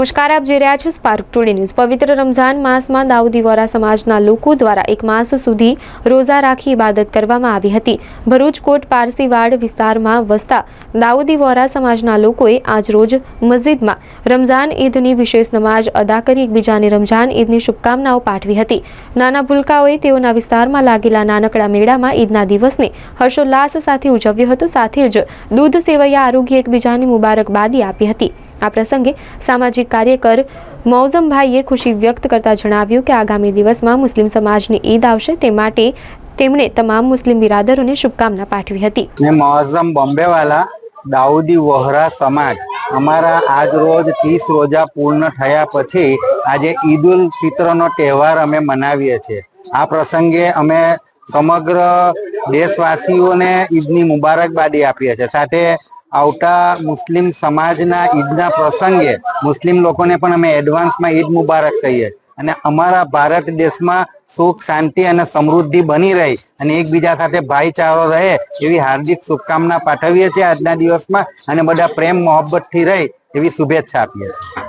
નમસ્કાર, આપ જોઈ રહ્યા છો સ્પાર્ક ટુડે ન્યૂઝ પવિત્ર રમઝાન માસમાં દાઉદી વોરા સમાજના લોકો દ્વારા એક માસ સુધી રોઝા રાખી ઇબાદત કરવામાં આવી હતી. ભરૂચ કોટ પારસીવાડ વિસ્તારમાં વસતા દાઉદી વોરા સમાજના લોકોએ આજ રોજ મસ્જિદમાં રમઝાન ઈદની વિશેષ નમાજ અદા કરી એકબીજાને રમઝાન ઈદની શુભકામનાઓ પાઠવી હતી. નાના ભૂલકાઓએ તેઓના વિસ્તારમાં લાગેલા નાનકડા મેળામાં ઈદના દિવસને હર્ષોલ્લાસ સાથે ઉજવ્યો હતો. સાથે જ દૂધ સેવૈયા આરોગ્ય એકબીજાને મુબારકબાદી આપી હતી. આ પ્રસંગે સામાજિક કાર્યકર મૌઝમભાઈએ ખુશી વ્યક્ત કરતા જણાવ્યું કે આગામી દિવસમાં મુસ્લિમ સમાજની ઈદ આવશે તે માટે તેમણે તમામ મુસ્લિમ બિરાદરોને શુભકામના પાઠવી હતી. મેં મોઝમ બોમ્બેવાલા દાઉદી વોહરા સમાજ અમારા આજ રોજ ત્રીસ રોજા પૂર્ણ થયા પછી આજે ઈદ ઉલ ફિત્રનો તહેવાર અમે મનાવીએ છીએ. આ પ્રસંગે અમે સમગ્ર દેશવાસીઓને ઈદની મુબારકબાદી આપીએ છીએ. સાથે આવતા મુસ્લિમ સમાજના ઈદના પ્રસંગે મુસ્લિમ લોકોને પણ અમે એડવાન્સમાં ઈદ મુબારક કહીએ. અને અમારા ભારત દેશમાં સુખ, શાંતિ અને સમૃદ્ધિ બની રહી અને એકબીજા સાથે ભાઈચારો રહે એવી હાર્દિક શુભકામના પાઠવીએ છીએ આજના દિવસમાં અને બધા પ્રેમ મોહબ્બતથી રહે એવી શુભેચ્છા આપીએ છીએ.